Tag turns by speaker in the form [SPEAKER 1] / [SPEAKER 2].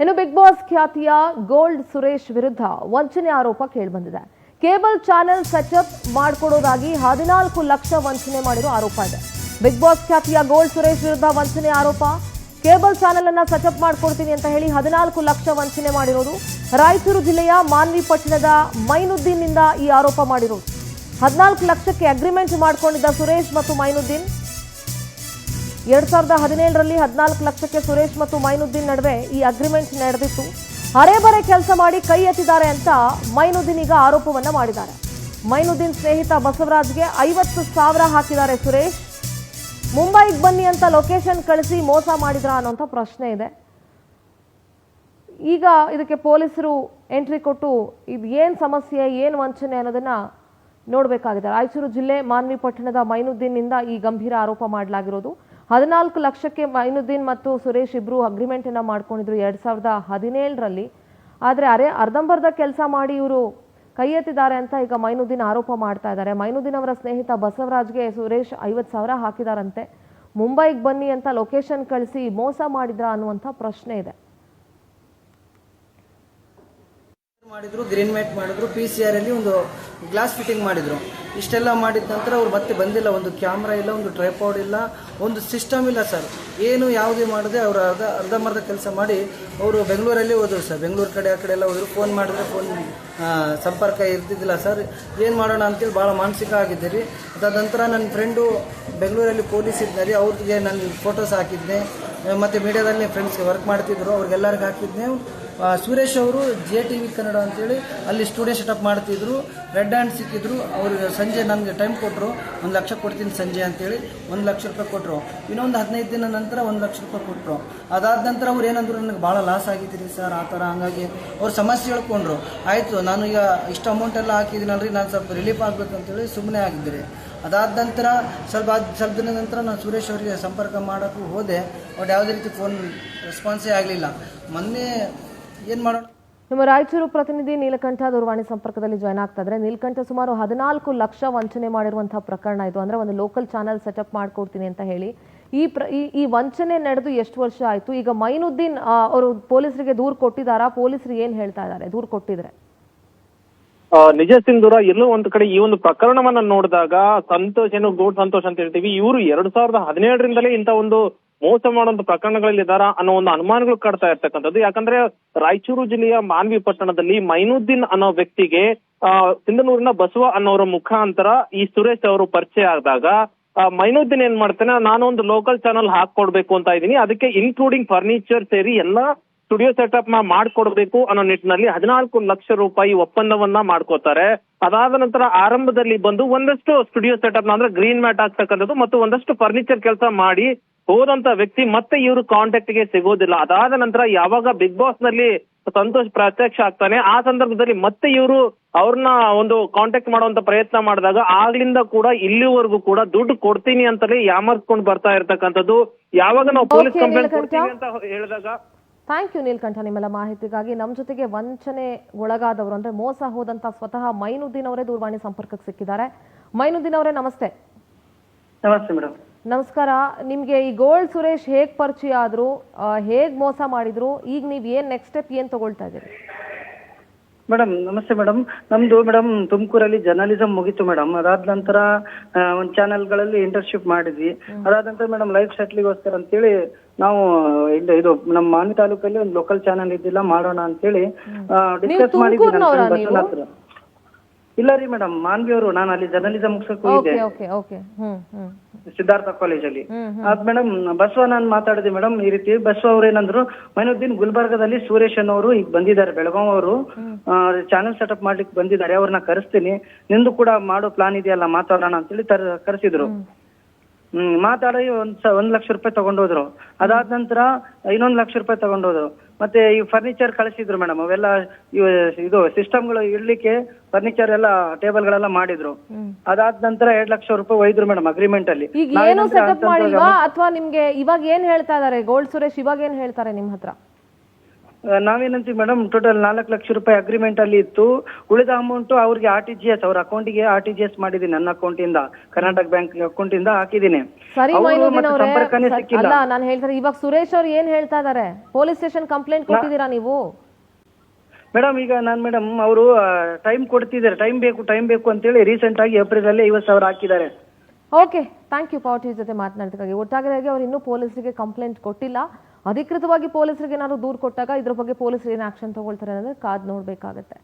[SPEAKER 1] ಇನ್ನು big boss ಖ್ಯಾತಿಯ gold Suresh ವಿರುದ್ಧ ವಂಚನೆ ಆರೋಪ ಕೇಳಿಬಂದಿದೆ. ಕೇಬಲ್ ಚಾನೆಲ್ ಸೆಟಪ್ ಮಾಡಿಕೊಡೋದಾಗಿ ಹದಿನಾಲ್ಕು ಲಕ್ಷ ವಂಚನೆ ಮಾಡಿರೋ ಆರೋಪ ಇದೆ. ಬಿಗ್ ಬಾಸ್ ಖ್ಯಾತಿಯ ಗೋಲ್ಡ್ ಸುರೇಶ್ ವಿರುದ್ಧ ವಂಚನೆ ಆರೋಪ. ಕೇಬಲ್ ಚಾನೆಲ್ ಅನ್ನ ಸೆಟಪ್ ಮಾಡ್ಕೊಡ್ತೀನಿ ಅಂತ ಹೇಳಿ ಹದಿನಾಲ್ಕು ಲಕ್ಷ ವಂಚನೆ ಮಾಡಿರೋದು. ರಾಯಚೂರು ಜಿಲ್ಲೆಯ ಮಾನ್ವಿ ಪಟ್ಟಣದ ಮೈನುದ್ದೀನ್ನಿಂದ ಈ ಆರೋಪ ಮಾಡಿರೋದು. ಹದಿನಾಲ್ಕು ಲಕ್ಷಕ್ಕೆ ಅಗ್ರಿಮೆಂಟ್ ಮಾಡಿಕೊಂಡಿದ್ದ ಸುರೇಶ್ ಮತ್ತು ಮೈನುದ್ದೀನ್ ಎರಡ್ ಸಾವಿರದ ಹದಿನೇಳರಲ್ಲಿ ಹದಿನಾಲ್ಕು ಲಕ್ಷಕ್ಕೆ ಸುರೇಶ್ ಮತ್ತು ಮೈನುದ್ದೀನ್ ನಡುವೆ ಈ ಅಗ್ರಿಮೆಂಟ್ ನಡೆದಿತ್ತು. ಹರೇಬರೆ ಕೆಲಸ ಮಾಡಿ ಕೈ ಎತ್ತಿದ್ದಾರೆ ಅಂತ ಮೈನುದ್ದೀನ್ ಈಗ ಆರೋಪವನ್ನ ಮಾಡಿದ್ದಾರೆ. ಮೈನುದ್ದೀನ್ ಸ್ನೇಹಿತ ಬಸವರಾಜ್ಗೆ ಐವತ್ತು ಸಾವಿರ ಹಾಕಿದ್ದಾರೆ ಸುರೇಶ್. ಮುಂಬೈಗೆ ಬನ್ನಿ ಅಂತ ಲೊಕೇಶನ್ ಕಳಿಸಿ ಮೋಸ ಮಾಡಿದ್ರ ಅನ್ನೋಂಥ ಪ್ರಶ್ನೆ ಇದೆ. ಈಗ ಇದಕ್ಕೆ ಪೊಲೀಸರು ಎಂಟ್ರಿ ಕೊಟ್ಟು ಇದು ಏನು ಸಮಸ್ಯೆ, ಏನು ವಂಚನೆ ಅನ್ನೋದನ್ನ ನೋಡಬೇಕಾಗಿದೆ. ರಾಯಚೂರು ಜಿಲ್ಲೆ ಮಾನ್ವಿ ಪಟ್ಟಣದ ಮೈನುದ್ದೀನ್ನಿಂದ ಈ ಗಂಭೀರ ಆರೋಪ ಮಾಡಲಾಗಿರೋದು. ಹದಿನಾಲ್ಕು ಲಕ್ಷಕ್ಕೆ ಮೈನುದ್ದೀನ್ ಮತ್ತು ಸುರೇಶ್ ಇಬ್ರು ಅಗ್ರಿಮೆಂಟ್ ಅನ್ನ ಮಾಡ್ಕೊಂಡಿದ್ರು ಎರಡು ಸಾವಿರದ ಹದಿನೇಳರಲ್ಲಿ. ಆದರೆ ಅರೆ ಅರ್ಧಂಬರ್ಧ ಕೆಲಸ ಮಾಡಿ ಇವರು ಕೈ ಎತ್ತಿದ್ದಾರೆ ಅಂತ ಈಗ ಮೈನುದ್ದೀನ್ ಆರೋಪ ಮಾಡ್ತಾ ಇದ್ದಾರೆ. ಮೈನುದ್ದೀನ್ ಅವರ ಸ್ನೇಹಿತ ಬಸವರಾಜ್ಗೆ ಸುರೇಶ್ ಐವತ್ತು ಸಾವಿರ ಹಾಕಿದಾರಂತೆ. ಮುಂಬೈಗೆ ಬನ್ನಿ ಅಂತ ಲೊಕೇಶನ್ ಕಳಿಸಿ ಮೋಸ ಮಾಡಿದ್ರ ಅನ್ನುವಂಥ ಪ್ರಶ್ನೆ ಇದೆ.
[SPEAKER 2] ಮಾಡಿದ್ರು, ಗ್ರೀನ್ ಮೇಟ್ ಮಾಡಿದ್ರು ಪಿ ಸಿ ಆರ್ ಅಲ್ಲಿ ಒಂದು ಗ್ಲಾಸ್ ಫಿಟ್ಟಿಂಗ್ ಮಾಡಿದ್ರು. ಇಷ್ಟೆಲ್ಲ ಮಾಡಿದ ನಂತರ ಅವ್ರು ಮತ್ತೆ ಬಂದಿಲ್ಲ. ಒಂದು ಕ್ಯಾಮ್ರಾ ಇಲ್ಲ, ಒಂದು ಟ್ರೈಪಾಡ್ ಇಲ್ಲ, ಒಂದು ಸಿಸ್ಟಮ್ ಇಲ್ಲ ಸರ್. ಏನು ಯಾವುದೇ ಮಾಡದೆ ಅವರು ಅರ್ಧ ಅರ್ಧಂಬರ್ಧ ಕೆಲಸ ಮಾಡಿ ಅವರು ಬೆಂಗಳೂರಲ್ಲಿ ಹೋದರು ಸರ್. ಬೆಂಗಳೂರು ಕಡೆ, ಆ ಕಡೆ ಎಲ್ಲ ಹೋದರು. ಫೋನ್ ಮಾಡಿದ್ರೆ ಫೋನ್ ಸಂಪರ್ಕ ಇರ್ತಿದ್ದಿಲ್ಲ ಸರ್. ಏನು ಮಾಡೋಣ ಅಂತೇಳಿ ಭಾಳ ಮಾನಸಿಕ ಆಗಿದ್ದೆ ರೀ ಅದಾದ ನಂತರ ನನ್ನ ಫ್ರೆಂಡು ಬೆಂಗಳೂರಲ್ಲಿ ಪೊಲೀಸ್ ಇದ್ದಾರೆ ಅವ್ರಿಗೆ ನಾನು ಫೋಟೋಸ್ ಹಾಕಿದ್ದೆ. ಮತ್ತು ಮೀಡಿಯಾದಲ್ಲಿ ಫ್ರೆಂಡ್ಸ್ಗೆ ವರ್ಕ್ ಮಾಡ್ತಿದ್ರು ಅವ್ರಿಗೆಲ್ಲರಿಗೂ ಹಾಕಿದ್ದೆ. ಆ, ಸುರೇಶ್ ಅವರು ಜೆ ಟಿ ವಿ ಕನ್ನಡ ಅಂತೇಳಿ ಅಲ್ಲಿ ಸ್ಟುಡಿಯೋ ಸೆಟಪ್ ಮಾಡ್ತಿದ್ರು. ರೆಡ್ ಹ್ಯಾಂಡ್ ಸಿಕ್ಕಿದ್ರು. ಅವರು ಸಂಜೆ ನನಗೆ ಟೈಮ್ ಕೊಟ್ಟರು ಒಂದು ಲಕ್ಷ ಕೊಡ್ತೀನಿ ಸಂಜೆ ಅಂತೇಳಿ ಒಂದು ಲಕ್ಷ ರೂಪಾಯಿ ಕೊಟ್ಟರು ಇನ್ನೊಂದು ಹದಿನೈದು ದಿನ ನಂತರ ಒಂದು ಲಕ್ಷ ರೂಪಾಯಿ ಕೊಟ್ಟರು ಅದಾದ ನಂತರ ಅವ್ರು ಏನಂದ್ರು ನನಗೆ ಭಾಳ ಲಾಸ್ ಆಗಿದ್ದೀರಿ ಸರ್ ಆ ಥರ ಹಂಗಾಗಿ ಅವ್ರು ಸಮಸ್ಯೆ ಹೇಳ್ಕೊಂಡ್ರು. ಆಯಿತು ನಾನು ಈಗ ಇಷ್ಟು ಅಮೌಂಟೆಲ್ಲ ಹಾಕಿದ್ದೀನಲ್ರಿ ನಾನು ಸ್ವಲ್ಪ ರಿಲೀಫ್ ಆಗಬೇಕಂತೇಳಿ ಸುಮ್ಮನೆ ಆಗಿದ್ದೆ ಅದಾದ ನಂತರ ಸ್ವಲ್ಪ ಸ್ವಲ್ಪ ದಿನದ ನಂತರ ನಾನು ಸುರೇಶ್ ಅವರಿಗೆ ಸಂಪರ್ಕ ಮಾಡೋಕ್ಕೂ ಹೋದೆ. ಅವ್ರು ಯಾವುದೇ ರೀತಿ ಫೋನ್ ರೆಸ್ಪಾನ್ಸೇ ಆಗಲಿಲ್ಲ. ಮೊನ್ನೆ ಏನು ಮಾಡೋಣ?
[SPEAKER 1] ನಮ್ಮ ರಾಯಚೂರು ಪ್ರತಿನಿಧಿ ನೀಲಕಂಠ ದೂರವಾಣಿ ಸಂಪರ್ಕದಲ್ಲಿ ಜಾಯ್ನ್ ಆಗ್ತಾ ಇದ್ರೆ ನೀಲಕಂಠ, ಸುಮಾರು ಹದಿನಾಲ್ಕು ಲಕ್ಷ ವಂಚನೆ ಮಾಡಿರುವಂತಹ ಪ್ರಕರಣ ಇದು. ಅಂದ್ರೆ ಒಂದು ಲೋಕಲ್ ಚಾನಲ್ ಸೆಟಪ್ ಮಾಡ್ಕೊಡ್ತೀನಿ ಅಂತ ಹೇಳಿ. ಈ ಪ್ರ ಈ- ವಂಚನೆ ನಡೆದು ಎಷ್ಟು ವರ್ಷ ಆಯ್ತು? ಈಗ ಮೈನುದ್ದೀನ್ ಅವರು ಪೊಲೀಸರಿಗೆ ದೂರು ಕೊಟ್ಟಿದ್ದಾರಾ? ಪೊಲೀಸರು ಏನ್ ಹೇಳ್ತಾ ಇದ್ದಾರೆ? ದೂರು ಕೊಟ್ಟಿದ್ರೆ.
[SPEAKER 3] ನಿಜ ಸಿಂಧೂರ ಎಲ್ಲೋ ಒಂದ್ ಕಡೆ ಈ ಒಂದು ಪ್ರಕರಣವನ್ನ ನೋಡಿದಾಗ ಸಂತೋಷ್ ಏನು ಗೌಡ್ ಸಂತೋಷ್ ಅಂತ ಹೇಳ್ತೀವಿ, ಇವರು ಎರಡ್ ಸಾವಿರದ ಹದಿನೇಳರಿಂದಲೇ ಇಂತ ಒಂದು ಮೋಸ ಮಾಡುವಂತ ಪ್ರಕರಣಗಳಲ್ಲಿ ಇದಾರ ಅನ್ನೋ ಒಂದು ಅನುಮಾನಗಳು ಕಾಡ್ತಾ ಇರ್ತಕ್ಕಂಥದ್ದು. ಯಾಕಂದ್ರೆ ರಾಯಚೂರು ಜಿಲ್ಲೆಯ ಮಾನ್ವಿ ಪಟ್ಟಣದಲ್ಲಿ ಮೈನುದ್ದೀನ್ ಅನ್ನೋ ವ್ಯಕ್ತಿಗೆ, ಆ, ಸಿಂಧನೂರಿನ ಬಸವ ಅನ್ನೋರ ಮುಖಾಂತರ ಈ ಸುರೇಶ್ ಅವರು ಪರಿಚಯ ಆದಾಗ ಮೈನುದ್ದೀನ್ ಏನ್ ನಾನು ಒಂದು ಲೋಕಲ್ ಚಾನಲ್ ಹಾಕೊಡ್ಬೇಕು ಅಂತ ಇದ್ದೀನಿ, ಅದಕ್ಕೆ ಇನ್ಕ್ಲೂಡಿಂಗ್ ಫರ್ನಿಚರ್ ಸೇರಿ ಎಲ್ಲಾ ಸ್ಟುಡಿಯೋ ಸೆಟಪ್ನ ಮಾಡ್ಕೊಡ್ಬೇಕು ಅನ್ನೋ ನಿಟ್ಟಿನಲ್ಲಿ ಹದಿನಾಲ್ಕು ಲಕ್ಷ ರೂಪಾಯಿ ಒಪ್ಪಂದವನ್ನ ಮಾಡ್ಕೋತಾರೆ. ಅದಾದ ನಂತರ ಆರಂಭದಲ್ಲಿ ಬಂದು ಒಂದಷ್ಟು ಸ್ಟುಡಿಯೋ ಸೆಟಪ್ನ ಅಂದ್ರೆ ಗ್ರೀನ್ ಮ್ಯಾಟ್ ಆಗ್ತಕ್ಕಂಥದ್ದು ಮತ್ತು ಒಂದಷ್ಟು ಫರ್ನಿಚರ್ ಕೆಲಸ ಮಾಡಿ ಹೋದಂತ ವ್ಯಕ್ತಿ ಮತ್ತೆ ಇವರು ಕಾಂಟ್ಯಾಕ್ಟ್ಗೆ ಸಿಗೋದಿಲ್ಲ. ಅದಾದ ನಂತರ ಯಾವಾಗ ಬಿಗ್ ಬಾಸ್ನಲ್ಲಿ ಸಂತೋಷ್ ಪ್ರತ್ಯಕ್ಷ ಆಗ್ತಾನೆ ಆ ಸಂದರ್ಭದಲ್ಲಿ ಮತ್ತೆ ಇವರು ಅವ್ರನ್ನ ಒಂದು ಕಾಂಟ್ಯಾಕ್ಟ್ ಮಾಡುವಂತ ಪ್ರಯತ್ನ ಮಾಡಿದಾಗ ಆಗ್ಲಿಂದ ಕೂಡ ಇಲ್ಲಿವರೆಗೂ ಕೂಡ ದುಡ್ಡು ಕೊಡ್ತೀನಿ ಅಂತಲೇ ಯಾಮರ್ಸ್ಕೊಂಡು ಬರ್ತಾ ಇರ್ತಕ್ಕಂಥದ್ದು. ಯಾವಾಗ ನಾವು ಪೊಲೀಸ್ ಕಂಪ್ಲೇಂಟ್ ಕೊಡ್ತೀವಿ ಅಂತ ಹೇಳಿದಾಗ
[SPEAKER 1] ಥ್ಯಾಂಕ್ ಯು ನೀಲ್ಕಂಠ ನಿಮ್ಮೆಲ್ಲ ಮಾಹಿತಿಗಾಗಿ. ನಮ್ಮ ಜೊತೆಗೆ ವಂಚನೆ ಒಳಗಾದವರು ಅಂದ್ರೆ ಮೋಸ ಹೋದಂಥ ಸ್ವತಃ ಮೈನುದ್ದೀನ್ ಅವರೇ ದೂರವಾಣಿ ಸಂಪರ್ಕಕ್ಕೆ ಸಿಕ್ಕಿದ್ದಾರೆ. ಮೈನುದ್ದೀನ್ ಅವರೇ ನಮಸ್ತೆ.
[SPEAKER 2] ನಮಸ್ತೆ ಮೇಡಮ್.
[SPEAKER 1] ನಮಸ್ಕಾರ. ನಿಮಗೆ ಈ ಗೋಲ್ಡ್ ಸುರೇಶ್ ಹೇಗ್ ಪರಿಚಯ ಆದರು ಹೇಗೆ ಹೇಗ್ ಮೋಸ ಮಾಡಿದ್ರು ಈಗ ನೀವು ಏನ್ ನೆಕ್ಸ್ಟ್ ಸ್ಟೆಪ್ ಏನ್ ತಗೊಳ್ತಾ ಇದ್ದೀರಿ?
[SPEAKER 4] ಮೇಡಮ್ ನಮಸ್ತೆ ಮೇಡಮ್. ನಮ್ದು ಮೇಡಮ್ ತುಮಕೂರಲ್ಲಿ ಜರ್ನಲಿಸಂ ಮುಗೀತು ಮೇಡಮ್. ಅದಾದ ನಂತರ ಒಂದ್ ಚಾನೆಲ್ ಚಾನೆಲ್ಗಳಲ್ಲಿ ಇಂಟರ್ನ್ಶಿಪ್ ಮಾಡಿದ್ವಿ ಅದಾದ ನಂತರ ಮೇಡಮ್ ಲೈಫ್ ಸೆಟ್ಲಿಗೋಸ್ಕರ ಅಂತೇಳಿ ನಾವು ಇಲ್ಲ ಇದು ನಮ್ಮ ಮಾನಿ ತಾಲೂಕಲ್ಲಿ ಒಂದು ಲೋಕಲ್ ಚಾನೆಲ್ ಇದ್ದಿಲ್ಲ ಮಾಡೋಣ ಅಂತೇಳಿ ಡಿಸ್ಕಸ್ ಮಾಡಿದ್ವಿ ನನ್ನ
[SPEAKER 1] ತುಮಕೂರ್ನವ್ರಾ
[SPEAKER 4] friend ಬಸವನ ಹತ್ರ. ಇಲ್ಲ ರೀ ಮೇಡಮ್ ಮಾನ್ವಿಯವರು ನಾನು ಅಲ್ಲಿ ಜರ್ನಲಿಸಂ ಮುಗಿಸಕ್ ಹೋಗಿದ್ದೆ
[SPEAKER 1] okay okay okay hmm hmm.
[SPEAKER 4] Siddhartha ಕಾಲೇಜಲ್ಲಿ ಅದ್ ಮೇಡಮ್ ಬಸವ ನಾನು ಮಾತಾಡಿದೆ ಮೇಡಮ್ ಈ ರೀತಿ ಬಸವ ಅವ್ರು ಏನಂದ್ರು ಮೈನುದ್ದೀನ್ ಗುಲ್ಬರ್ಗದಲ್ಲಿ ಸುರೇಶ್ ಅನ್ನೋರು ಈಗ ಬಂದಿದ್ದಾರೆ ಬೆಳಗಾವ್ ಅವರು. ಚಾನೆಲ್ ಸೆಟಪ್ ಮಾಡ್ಲಿಕ್ಕೆ ಬಂದಿದ್ದಾರೆ ಅವ್ರನ್ನ ಕರೆಸ್ತೀನಿ. ನಿಂದು ಕೂಡ ಮಾಡೋ ಪ್ಲಾನ್ ಇದೆಯಲ್ಲ ಮಾತಾಡೋಣ ಅಂತೇಳಿ ಕರೆಸಿದ್ರು. ಹ್ಮ್. ಮಾತಾಡಿ ಒಂದ್ ಒಂದ್ ಲಕ್ಷ ರೂಪಾಯಿ ತಗೊಂಡೋದ್ರು. ಅದಾದ ನಂತರ ಇನ್ನೊಂದ್ ಲಕ್ಷ ರೂಪಾಯಿ ತಗೊಂಡೋದ್ರು. ಮತ್ತೆ ಈ ಫರ್ನಿಚರ್ ಕಳಿಸಿದ್ರು ಮೇಡಮ್ ಅವೆಲ್ಲ ಇವು ಇದು ಸಿಸ್ಟಮ್ಗಳು ಇಡ್ಲಿಕ್ಕೆ ಫರ್ನಿಚರ್ ಎಲ್ಲ ಟೇಬಲ್ ಗಳೆಲ್ಲ ಮಾಡಿದ್ರು ಅದಾದ ನಂತರ ಎರಡ್ ಲಕ್ಷ ರೂಪಾಯಿ ಒಯ್ದ್ರು ಮೇಡಮ್ ಅಗ್ರಿಮೆಂಟ್ ಅಲ್ಲಿ.
[SPEAKER 1] ಈಗ ಏನು ಸೆಟಪ್
[SPEAKER 4] ಅಂತಂದ್ರೆ
[SPEAKER 1] ಮಾಡಿಲ್ವಾ? ಅಥವಾ ನಿಮ್ಗೆ ಇವಾಗ ಏನ್ ಹೇಳ್ತಾ ಇದಾರೆ? ಗೋಲ್ಡ್ ಸುರೇಶ್ ಇವಾಗ ಏನ್ ಹೇಳ್ತಾರೆ ನಿಮ್ ಹತ್ರ?
[SPEAKER 4] ನಾವೇನಂತೀವಿ ಮೇಡಮ್ ಟೋಟಲ್ ನಾಲ್ಕು ಲಕ್ಷ ರೂಪಾಯಿ ಅಗ್ರಿಮೆಂಟ್ ಅಲ್ಲಿ ಇತ್ತು. ಉಳಿದ ಅಮೌಂಟ್ ಅವ್ರಿಗೆ ಆರ್ ಟಿ ಜಿ ಎಸ್ ಅವ್ರ ಅಕೌಂಟಿಗೆ ಆರ್ ಟಿ ಜಿ ಎಸ್ ಮಾಡಿದೀನಿ ನನ್ನ ಅಕೌಂಟಿಂದ ಕರ್ನಾಟಕ ಬ್ಯಾಂಕ್ ಅಕೌಂಟಿಂದ ಹಾಕಿದ್ದೀನಿ.
[SPEAKER 1] ಸರಿ
[SPEAKER 4] ಅವ್ರು
[SPEAKER 1] ಮೈನುದ್ದೀನ್
[SPEAKER 4] ಮತ್ತೆ ಸಂಪರ್ಕನೇ ಸಿಕ್ಕಿಲ್ಲ.
[SPEAKER 1] ಅಲ್ಲ ನಾನು ಹೇಳ್ತಾರೆ ಇವಾಗ ಸುರೇಶ್ ಅವ್ರು ಏನ್ ಹೇಳ್ತಾ ಇದಾರೆ? ಪೊಲೀಸ್ ಸ್ಟೇಷನ್ ಕಂಪ್ಲೇಂಟ್ ಕೊಟ್ಟಿದ್ದೀರಾ ನೀವು?
[SPEAKER 4] ಮೇಡಮ್ ಈಗ ನಾನು ಮೇಡಮ್ ಅವರು ಟೈಮ್ ಕೊಡ್ತಿದ್ದಾರೆ ಟೈಮ್ ಬೇಕು ಟೈಮ್ ಬೇಕು ಅಂತೇಳಿ ರೀಸೆಂಟ್ ಆಗಿ ಏಪ್ರಿಲ್ ಅಲ್ಲಿ ಐವತ್ತು ಸಾವಿರ ಹಾಕಿದ್ದಾರೆ.
[SPEAKER 1] ಓಕೆ ಥ್ಯಾಂಕ್ ಯು ಪಾವತಿ ಜೊತೆ ಮಾತನಾಡಿದಕ್ಕಾಗಿ ಒಟ್ಟಾಗಿದಾಗೆ ಅವ್ರು ಇನ್ನೂ ಪೊಲೀಸರಿಗೆ ಕಂಪ್ಲೇಂಟ್ ಕೊಟ್ಟಿಲ್ಲ. ಅಧಿಕೃತವಾಗಿ ಪೊಲೀಸರಿಗೆ ಏನಾದ್ರು ದೂರು ಕೊಟ್ಟಾಗ ಇದ್ರ ಬಗ್ಗೆ ಪೊಲೀಸರು ಏನು ಆಕ್ಷನ್ ತಗೊಳ್ತಾರೆ ಅನ್ನೋದು ಕಾದ್ ನೋಡ್ಬೇಕಾಗತ್ತೆ.